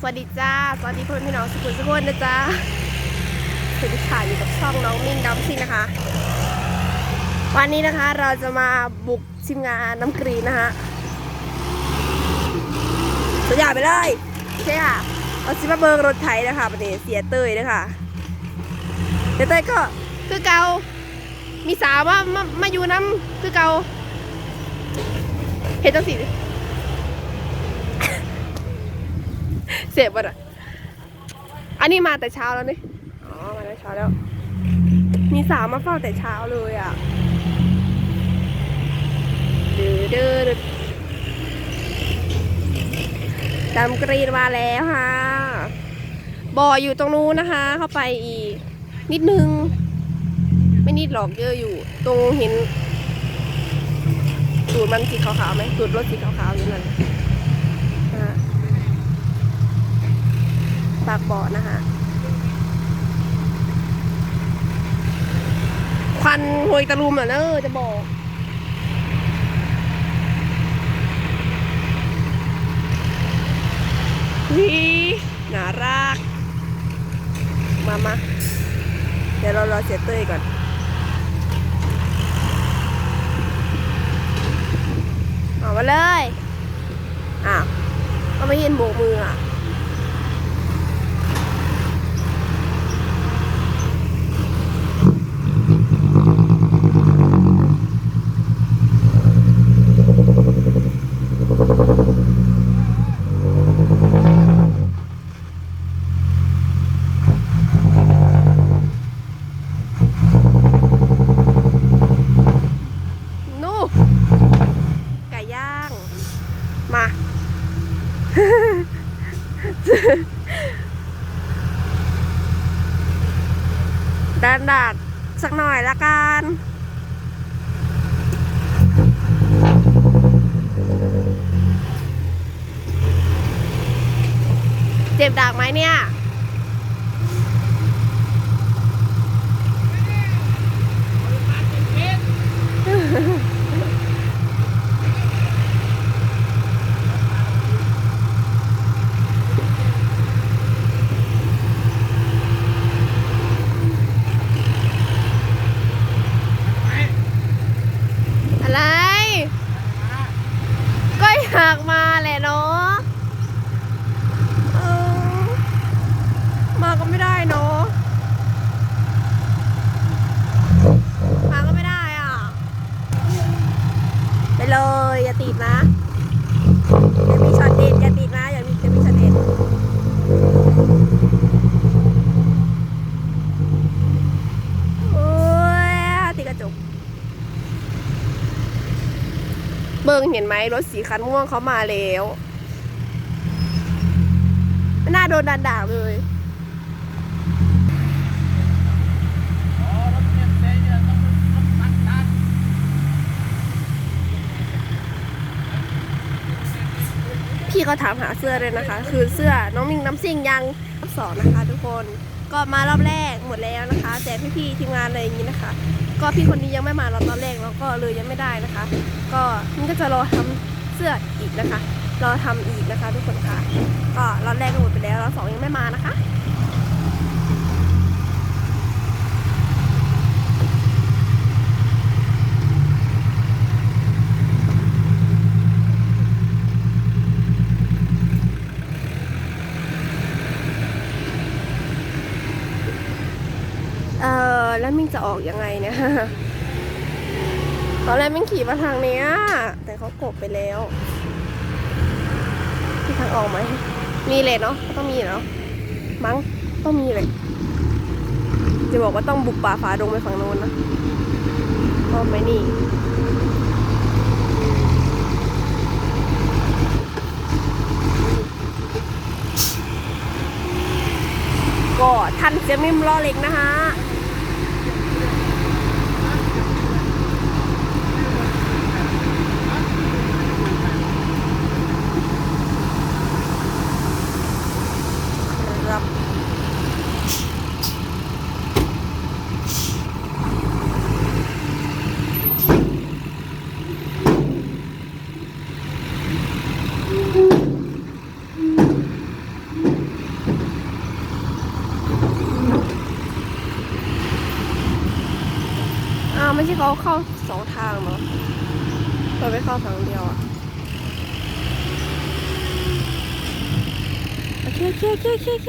สวัสดีจ้า สวัสดีเพื่อนพี่น้องสุขุมสุขนนะจ้าสวัสดีค่ะอยู่กับช่องน้องมิ่งดำซิ่งนะคะ วันนี้นะคะเราจะมาบุกชิมงานน้ำกรีนนะคะตัวอย่างไปเลยโอเคค่ะเราซิมาเบิงรถไถนะคะประเดี๋ยวเสียเตยนะคะเสียเตยก็คือเกามีสาวว่ามามาอยู่น้ำคือเกาเห็นจังสิ เสียบอะอันนี้มาแต่เช้าแล้วนี่อ๋อมาแต่เช้าแล้ว มีสาวมาเฝ้าแต่เช้าเลยอะดื้อดื้อดื้อดำกรีนมาแล้วค่ะบ่ออยู่ตรงนู้นนะคะ เข้าไปอีก นิดนึง ไม่นิดหรอกเยอะอยู่ ตรงเห็นตูดมันสีขาวๆไหมตูดรถสีขาวๆอยู่นั่นนะฮะ ปากบ่อนะคะควันหวยตะลุมอะเนอะจะบอกวิน่ารัก มามาเดี๋ยวเรารอเสียเต้ยก่อนเอามาเลย อ้าวก็ไม่เห็นโบกมืออะ นู่ไก่ย่าง มา ดันดาดสักหน่อยละกันเจ็บดากไหมเนี่ย อะไร ก็อยากมาแหละเนาะเออมาก็ไม่ได้เนาะ มาก็ไม่ได้อะ ไปเลย อย่า ติดนะอย่ามีช็อตเด็ดอย่าติดนะอย่ามีอย่ามีช็อตเด็ดโอ้ยติดกระจก เบิ่งเห็นไหมรถสีคันม่วงเขามาแล้วน่าโดนดันด่าเลย ก็ถามหาเสื้อเลยนะคะ คือเสื้อน้องมิงน้ำซิ่งยังรอบสองนะคะ ทุกคนก็มารอบแรกหมดแล้วนะคะ แต่พี่ๆทีมงานอะไรอย่างนี้นะคะ ก็พี่คนนี้ยังไม่มารอบตอนแรกแล้วก็เลยยังไม่ได้นะคะ ก็มิงก็จะรอทำเสื้ออีกนะคะรอทำอีกนะคะ ทุกคนค่ะ ก็รอบแรกก็หมดไปแล้วรอบสองยังไม่มานะคะ เออแล้วมิงจะออกยังไงเนี่ยตอนแรกมิงขี่มาทางเนี้ย แต่เขากบไปแล้วมีทางออกไหม มีเลยเนาะต้องมีเนาะมั้งต้องมีเลย จะบอกว่าต้องบุกป่าฝาดงไปฝั่งโน้นนะก็ไม่นี่ก็ทันเสียมิมล้อเล็กนะคะ ครับ ไม่ใช่เขาเข้าสองทางเนาะเราไม่เข้าทางเดียวอะโอเคโอเคโอเคโอเค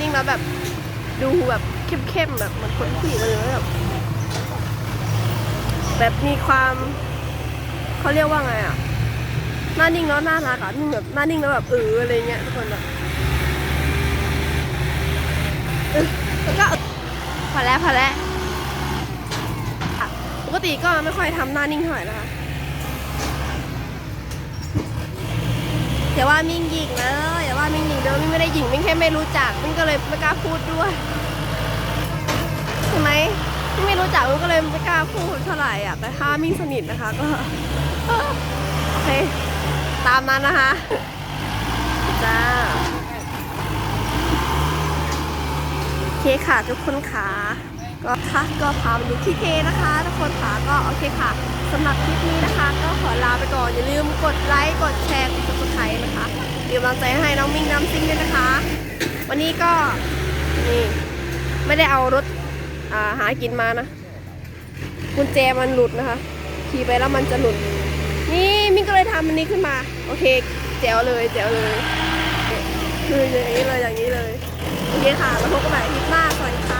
นิ่งแล้วแบบ ดูแบบเข้มๆแบบเหมือนคนผู้หญิงเลยแบบแบบมีความเขาเรียกว่าไงอะหน้านิ่งแล้วน่ารักอะนิ่งแบบหน้านิ่งแล้วแบบเอออะไรเงี้ยทุกคนแบบเออแล้วก็พอแล้วพอแล้วปกติก็ไม่ค่อยทำหน้านิ่งเท่าไหร่นะคะอย่ว่ามิ่งหยิงนะอย่าว่า มิ่งหยิงเดี๋ยมิ่งไม่ได้หยิงมิ่งแค่ไม่รู้จักมิ่งก็เลยไม่กล้าพูดด้วยใช่ไหมมิ่งไม่รู้จักมิ่งก็เลยไม่กล้าพูดเท่าไหร่อะแต่ถ้ามิ่งสนิทนะคะก็โอเคตามนั้นนะคะจ้าโอเคค่ะทุกคนค่ะก็ค่ะก็พามาดูที่เทนะคะ ทุกคนค่ะก็ โอเคค่ะสำหรับคลิปนี้นะคะ ก็ขอลาไปก่อน อย่าลืมกดไลค์ กดแชร์ กด subscribe นะคะเป็นกำลังใจให้น้องมิ่งน้ำซิงด้วยนะคะ วันนี้ก็นี่ไม่ได้เอารถาหากินมานะกุญแจมันหลุดนะคะ ขี่ไปแล้วมันจะหลุด นี่มิ่งก็เลยทำอันนี้ขึ้นมา โอเค แจ๋วเลยแจ๋วเลยคืออย่างนี้เลยอย่างนี้เลย โอเคค่ะแล้วพบกันใหม่อาทิตย์หน้าสวัสดีค่ะ